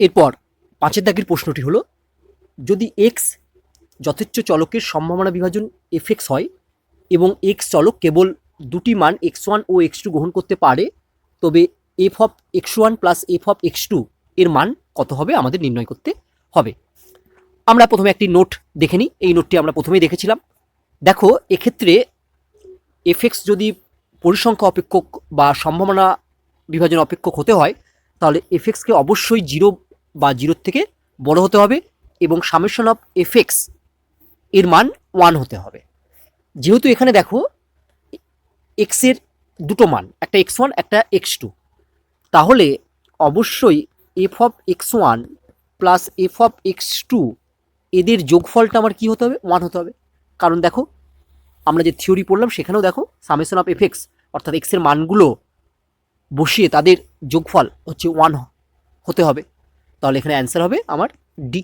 এরপর পাঁচের দাগের প্রশ্নটি হলো, যদি এক্স যথেচ্ছ চলকের সম্ভাবনা বিভাজন এফ হয় এবং এক্স চলক কেবল দুটি মান এক্স ওয়ান ও এক্স টু গ্রহণ করতে পারে, তবে F of X one plus F of X two এর মান কত হবে আমাদের নির্ণয় করতে হবে। আমরা প্রথমে একটি নোট দেখে নিই। এই নোটটি আমরা প্রথমেই দেখেছিলাম। দেখো, এক্ষেত্রে এফ এক্স যদি পরিসংখ্যা অপেক্ষক বা সম্ভাবনা বিভাজন অপেক্ষক হতে হয়, তাহলে এফ এক্সকে অবশ্যই জিরো বা জিরোর থেকে বড় হতে হবে এবং সামেশন অফ এফ এক্সের মান ওয়ান হতে হবে। যেহেতু এখানে দেখো এক্সের দুটো মান, একটা এক্স ওয়ান, একটা এক্স টু। তাহলে অবশ্যই F of X one plus F of X two, এদের যোগফলটা আমার কী হতে হবে? ওয়ান হতে হবে। কারণ দেখো, আমরা যে থিওরি পড়লাম, সেখানেও দেখো সামেশন অফ এফ এক্স, অর্থাৎ এক্সের মানগুলো বসিয়ে তাদের যোগফল হচ্ছে ওয়ান হতে হবে। তাহলে এখানে অ্যান্সার হবে আমার ডি